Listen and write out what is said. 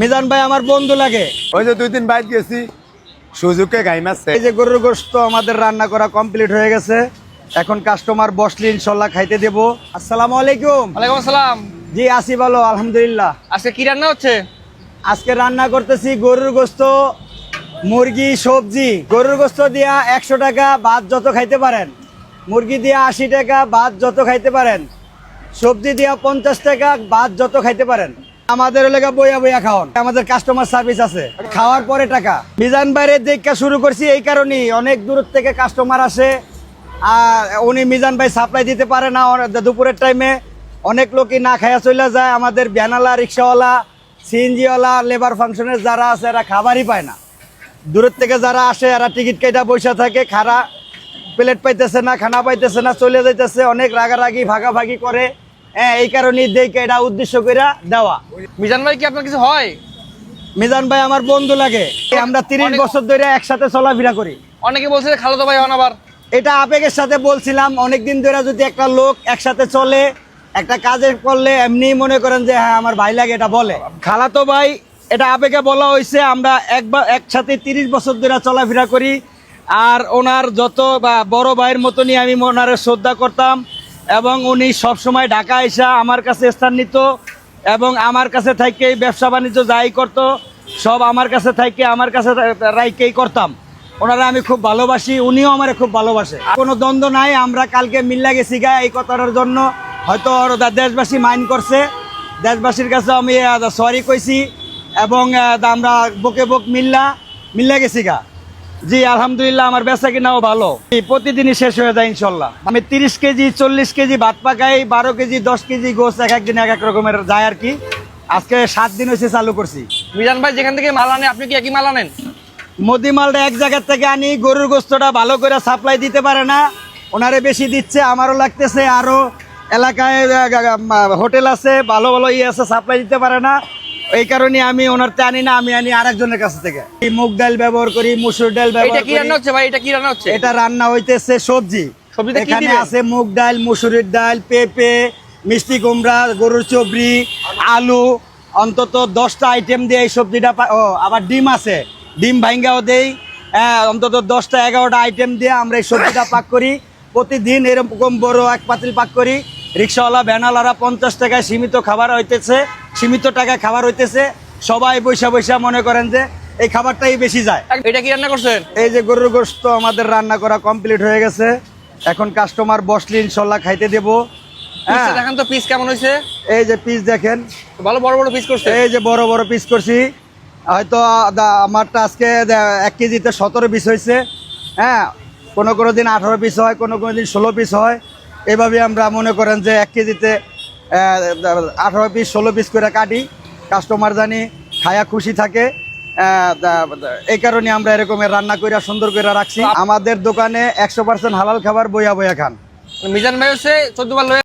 মিজান ভাই আমার বন্ধু লাগে। ওই যে দুই দিন বাইর গেছি সুযোগকে গাই মারছে। এই যে গরুর গোস্ত আমাদের রান্না করা কমপ্লিট হয়ে গেছে। এখন কাস্টমার বসলি ইনশাল্লাহ খাইতে দেবো। আসসালামু আলাইকুম। ওয়ালাইকুম আসসালাম। জি আসি ভালো আলহামদুলিল্লাহ। আজকে কি রান্না হচ্ছে? আজকে রান্না করতেছি গরুর গোস্ত মুরগি সবজি। গরুর গোস্ত দিয়া একশো টাকা ভাত যত খাইতে পারেন। মুরগি দিয়া আশি টাকা ভাত যত খাইতে পারেন। সবজি দিয়া পঞ্চাশ টাকা ভাত যত খাইতে পারেন। আমাদের এলাকা বইয়া বইয়া খাওয়ান। আমাদের কাস্টমার সার্ভিস আছে। খাওয়ার পরে টাকা। মিজান বাইরের দেখা শুরু করছি এই কারণেই। অনেক দূর থেকে কাস্টমার আসে। আর উনি মিজান ভাই সাপ্লাই দিতে পারে না। দুপুরের টাইমে অনেক লোকই না খাইয়া চলে যায়। আমাদের ভ্যানালা রিক্সাওয়ালা, সিএনজিওয়ালা লেবার ফাংশনের যারা আছে, এরা খাবারই পায় না। দূরের থেকে যারা আসে, এরা টিকিট কেটে বসে থাকে, খারা। প্লেট পাইতেছে না, খানা পাইতেছে না চলে যাইতেছে। অনেক রাগারাগি, ভাগাভাগি করে। হ্যাঁ এই কারণেই দেখে এটা উদ্দেশ্য করে দেওয়া। মিজান ভাই কি আপনার কিছু হয়? মিজান ভাই আমার বন্ধু লাগে। আমরা তিরিশ বছর ধরে একসাথে চলাফেরা করি। অনেকে বলছে খালাতো ভাই হন আবার। এটা আবেগের সাথে বলছিলাম অনেকদিন ধরে যদি একটা লোক একসাথে চলে একটা কাজে করলে এমনি মনে করেন যে হ্যাঁ আমার ভাই লাগে এটা বলে। খালাতো ভাই এটা আবেগে বলা হয়েছে আমরা একবার একসাথে তিরিশ বছর ধরে চলাফেরা করি। আর ওনার যত বা বড় ভাইয়ের মতনই আমি ওনারে শ্রদ্ধা করতাম। এবং উনি সবসময় ঢাকা এসা আমার কাছে স্থান নিত এবং আমার কাছে থাকেই ব্যবসা বাণিজ্য যাই করতো, সব আমার কাছে থাকে আমার কাছে রাইকেই করতাম। ওনারা আমি খুব ভালোবাসি, উনিও আমার খুব ভালোবাসে। কোনো দ্বন্দ্ব নাই, আমরা কালকে মিল্লা গেছি গা এই কথাটার জন্য। হয়তো দেশবাসী মাইন্ড করছে। দেশবাসীর কাছে আমি সরি কইছি। এবং আমরা বকে বক মিল্লা মিল্লা গেছি গা। জি আলহামদুলিল্লাহ আমার বেচা কিনাও ভালো। প্রতিদিনই শেষ হয়ে যায় ইনশাল্লাহ। আমি তিরিশ কেজি চল্লিশ কেজি ভাত পাকাই বারো কেজি দশ কেজি গোস এক একদিন এক এক রকমের যায় আর কি। আজকে সাত দিন হয়েছে চালু করছি। মিজান ভাই যেখান থেকে মাল আনে আপনি কি একই মাল আনেন? মোদি মালটা এক জায়গার থেকে আনি গরুর গোস্তটা ভালো করে সাপ্লাই দিতে পারে না। ওনারে বেশি দিচ্ছে আমারও লাগতেছে আরও এলাকায় হোটেল আছে ভালো ভালো ইয়ে আছে সাপ্লাই দিতে পারে না। এই কারণে আমি ওনারতে আনি না আমি আনি আরেকজনের কাছ থেকে। এই মুগ ডাল ব্যবহার করি মুসুর ডাল এটা ব্যবহার কি রান্না হচ্ছে ভাই? এটা কি রান্না হচ্ছে? এটা রান্না হইতেছে সবজি। সবজিতে কি এখানে? আছে মুগ ডাল মুসুরির ডাল পেঁপে মিষ্টি কুমড়া গরুর চবরি আলু অন্তত দশটা আইটেম দিয়ে এই সবজিটা ও আবার ডিম আছে। ডিম ভাঙ্গাও দেই। হ্যাঁ, অন্তত দশটা এগারোটা আইটেম দিয়ে আমরা এই সবজিটা পাক করি। প্রতিদিন এরকম বড় এক পাতিল পাক করি। রিক্সাওয়ালা ভ্যানওয়ালারা পঞ্চাশ টাকায় সীমিত খাবার হইতেছে। সীমিত টাকায় খাবার হইতেছে। সবাই বৈশা বৈশা মনে করেন যে এই খাবারটাই বেশি যায়। এটা কি রান্না করছেন? এই যে গরুর গোস্ত আমাদের রান্না করা কমপ্লিট হয়ে গেছে। এখন কাস্টমার বসলি ইনশাল্লাহ খাইতে দেবো। হ্যাঁ। পিসটা তো পিস কেমন হয়েছে এই যে পিস দেখেন। ভালো বড় বড় পিস করছে। এই যে বড় বড় পিস করছি। হয়তো আমারটা আজকে এক কেজিতে সতেরো পিস হয়েছে হ্যাঁ কোনো কোনো দিন আঠারো পিস হয় কোনো কোনো দিন ষোলো পিস হয়। এভাবে আমরা মনে করেন যে এক কেজিতে আঠারো পিস ষোলো পিস করে কাটি। কাস্টমার জানি খায়া খুশি থাকে। এই কারণে আমরা এরকমের রান্না করে সুন্দর করে রাখছি। আমাদের দোকানে একশো পার্সেন্ট হালাল খাবার বইয়া বইয়া খান। মিজান ভাই হচ্ছে